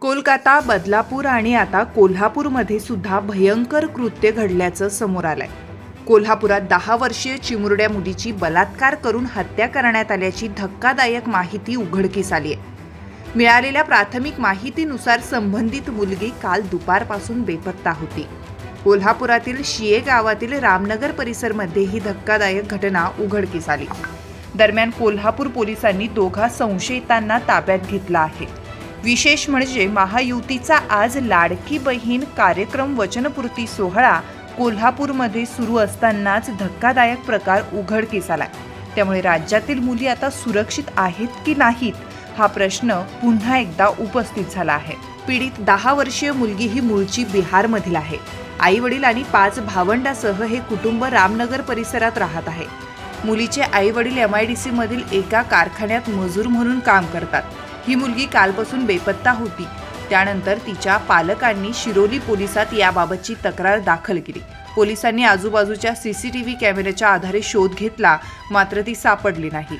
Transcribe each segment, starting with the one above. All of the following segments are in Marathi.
कोलकाता बदलापूर आणि आता कोल्हापूरमध्ये सुद्धा भयंकर कृत्य घडल्याचं समोर आलंय. कोल्हापुरात दहा वर्षीय चिमुरड्या मुलीची बलात्कार करून हत्या करण्यात आल्याची धक्कादायक माहिती उघडकीस आली आहे मिळालेल्या प्राथमिक माहितीनुसार संबंधित मुलगी काल दुपारपासून बेपत्ता होती. कोल्हापुरातील शिये गावातील रामनगर परिसरमध्ये ही धक्कादायक घटना उघडकीस आली. दरम्यान कोल्हापूर पोलिसांनी दोघा संशयितांना ताब्यात घेतला आहे. विशेष म्हणजे महायुतीचा आज लाडकी बहीण कार्यक्रम वचनपूर्ती सोहळा कोल्हापूरमध्ये सुरू असतानाच धक्कादायक प्रकार उघडकीस आलाय. त्यामुळे राज्यातील मुली आता सुरक्षित आहेत की नाहीत हा प्रश्न पुन्हा एकदा उपस्थित झाला आहे. पीडित दहा वर्षीय मुलगी ही मूळची बिहारमधील आहे. आई वडील आणि पाच भावंडासह हे कुटुंब रामनगर परिसरात राहत आहे. मुलीचे आई वडील एम आय डी सी मधील एका कारखान्यात मजूर म्हणून काम करतात. ही मुलगी कालपासून बेपत्ता होती. त्यानंतर तिच्या पालकांनी शिरोली पोलिसात याबाबतची तक्रार दाखल केली. पोलिसांनी आजूबाजूच्या सी सी टी व्ही कॅमेऱ्याच्या आधारे शोध घेतला मात्र ती सापडली नाही.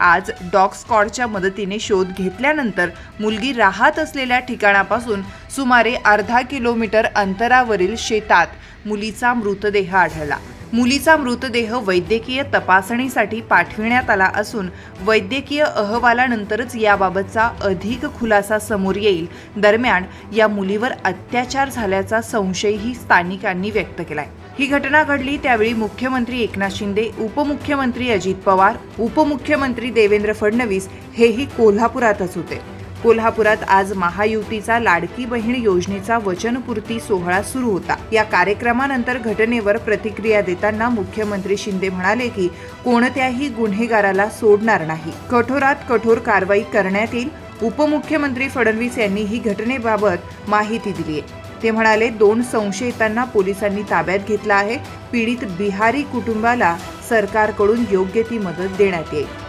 आज डॉग स्कॉडच्या मदतीने शोध घेतल्यानंतर मुलगी राहत असलेल्या ठिकाणापासून सुमारे अर्धा किलोमीटर अंतरावरील शेतात मुलीचा मृतदेह आढळला. मुलीचा मृतदेह वैद्यकीय तपासणीसाठी पाठविण्यात आला असून वैद्यकीय अहवालानंतरच याबाबतचा अधिक खुलासा समोर येईल. दरम्यान या मुलीवर अत्याचार झाल्याचा संशयही स्थानिकांनी व्यक्त केलाय. ही घटना घडली त्यावेळी मुख्यमंत्री एकनाथ शिंदे उपमुख्यमंत्री अजित पवार उपमुख्यमंत्री देवेंद्र फडणवीस हेही कोल्हापुरातच होते. कोल्हापुरात आज महायुतीचा लाडकी बहीण योजनेचा वचनपूर्ती सोहळा सुरू होता. या कार्यक्रमानंतर घटनेवर प्रतिक्रिया देताना मुख्यमंत्री शिंदे म्हणाले की कोणत्याही गुन्हेगाराला सोडणार नाही. कठोरात कठोर कारवाई करण्यात येईल. उपमुख्यमंत्री फडणवीस यांनी ही घटनेबाबत माहिती दिली आहे. ते म्हणाले दोन संशयितांना पोलिसांनी ताब्यात घेतला आहे. पीडित बिहारी कुटुंबाला सरकारकडून योग्य ती मदत देण्यात येईल.